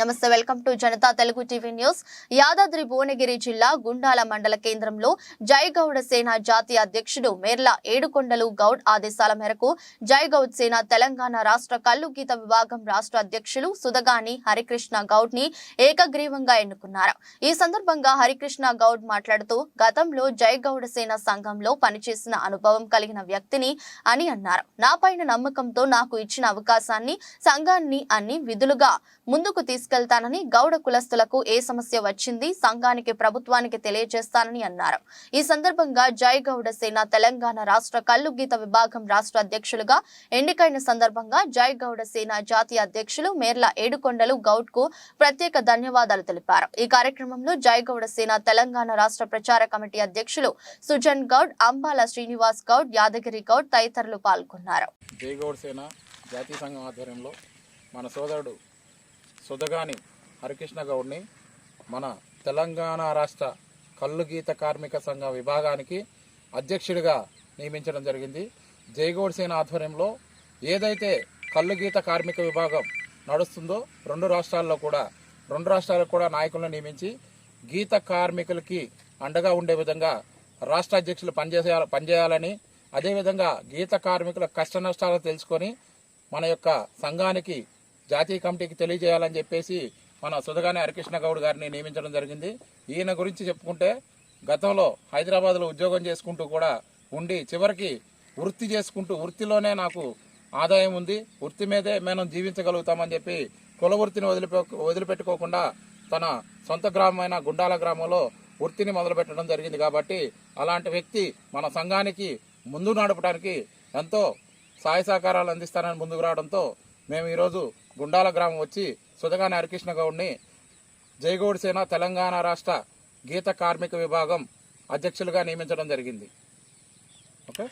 నమస్తే welcome to Janata Telugu TV news. Yadadri Bhuvanagiri జిల్లా గుండాల మండల కేంద్రంలో జై గౌడ సేన జాతీయ అధ్యక్షుడు మేర్ల ఏడుకొండలు గౌడ్ ఆదేశాల మేరకు జై గౌడ్ సేన తెలంగాణ రాష్ట్ర కల్లు గీత విభాగం రాష్ట్ర అధ్యక్షులు సుదగాని హరికృష్ణ గౌడ్ని ఏకగ్రీవంగా ఎన్నుకున్నారు. ఈ సందర్భంగా హరికృష్ణ గౌడ్ మాట్లాడుతూ గతంలో జయగౌడ సేన సంఘంలో పనిచేసిన అనుభవం కలిగిన వ్యక్తిని అని అన్నారు. నా పైన నమ్మకంతో నాకు ఇచ్చిన అవకాశాన్ని సంఘాన్ని అన్ని విధులుగా ముందుకు తీసుకు తీసుకెళ్తానని గౌడ కులస్తులకు ఏ సమస్య వచ్చింది సంఘానికి ప్రభుత్వానికి తెలియజేస్తానని అన్నారు. ఈ సందర్భంగా జై గౌడ సేన తెలంగాణ రాష్ట్ర కల్లు గీత విభాగం రాష్ట్ర అధ్యక్షులుగా ఎన్నికైన సందర్భంగా జై గౌడ సేన జాతీయ అధ్యక్షులు మేర్ల ఏడుకొండలు గౌడ్కు ప్రత్యేక ధన్యవాదాలు తెలిపారు. ఈ కార్యక్రమంలో జై గౌడ సేన తెలంగాణ రాష్ట్ర ప్రచార కమిటీ అధ్యక్షులు సుజన్ గౌడ్ అంబాల శ్రీనివాస్ గౌడ్ యాదగిరి గౌడ్ తదితరులు పాల్గొన్నారు. జయగౌడ్ సేన జాతీయ సంఘం ఆధ్వర్యంలో మన సోదరుడు సుధగాని హరికృష్ణ గౌడ్ని మన తెలంగాణ రాష్ట్ర కల్లు గీత కార్మిక సంఘ విభాగానికి అధ్యక్షుడిగా నియమించడం జరిగింది. జయగౌడ్ సేన ఆధ్వర్యంలో ఏదైతే కల్లు గీత కార్మిక విభాగం నడుస్తుందో రెండు రాష్ట్రాల్లో కూడా రెండు రాష్ట్రాలకు కూడా నాయకులను నియమించి గీత కార్మికులకి అండగా ఉండే విధంగా రాష్ట్ర అధ్యక్షులు పనిచేసే పనిచేయాలని అదేవిధంగా గీత కార్మికుల కష్ట నష్టాలు తెలుసుకొని మన యొక్క సంఘానికి జాతీయ కమిటీకి తెలియజేయాలని చెప్పేసి మన సుధగాని హరికృష్ణ గౌడ్ గారిని నియమించడం జరిగింది. ఈయన గురించి చెప్పుకుంటే గతంలో హైదరాబాద్లో ఉద్యోగం చేసుకుంటూ కూడా ఉండి చివరికి వృత్తి చేసుకుంటూ వృత్తిలోనే నాకు ఆదాయం ఉంది. వృత్తి మీదే మనం జీవించగలుగుతామని చెప్పి కుల వృత్తిని వదిలిపె వదిలిపెట్టుకోకుండా తన సొంత గ్రామమైన గుండాల గ్రామంలో వృత్తిని మొదలుపెట్టడం జరిగింది కాబట్టి అలాంటి వ్యక్తి మన సంఘానికి ముందు నడపడానికి ఎంతో సహాయ సహకారాలు అందిస్తానని ముందుకు రావడంతో మేము ఈరోజు గుండాల గ్రామం వచ్చి సుధగాని హరికృష్ణ గౌడ్ని జయగౌడ్ సేన తెలంగాణ రాష్ట్ర గీత కార్మిక విభాగం అధ్యక్షులుగా నియమించడం జరిగింది. ఓకే.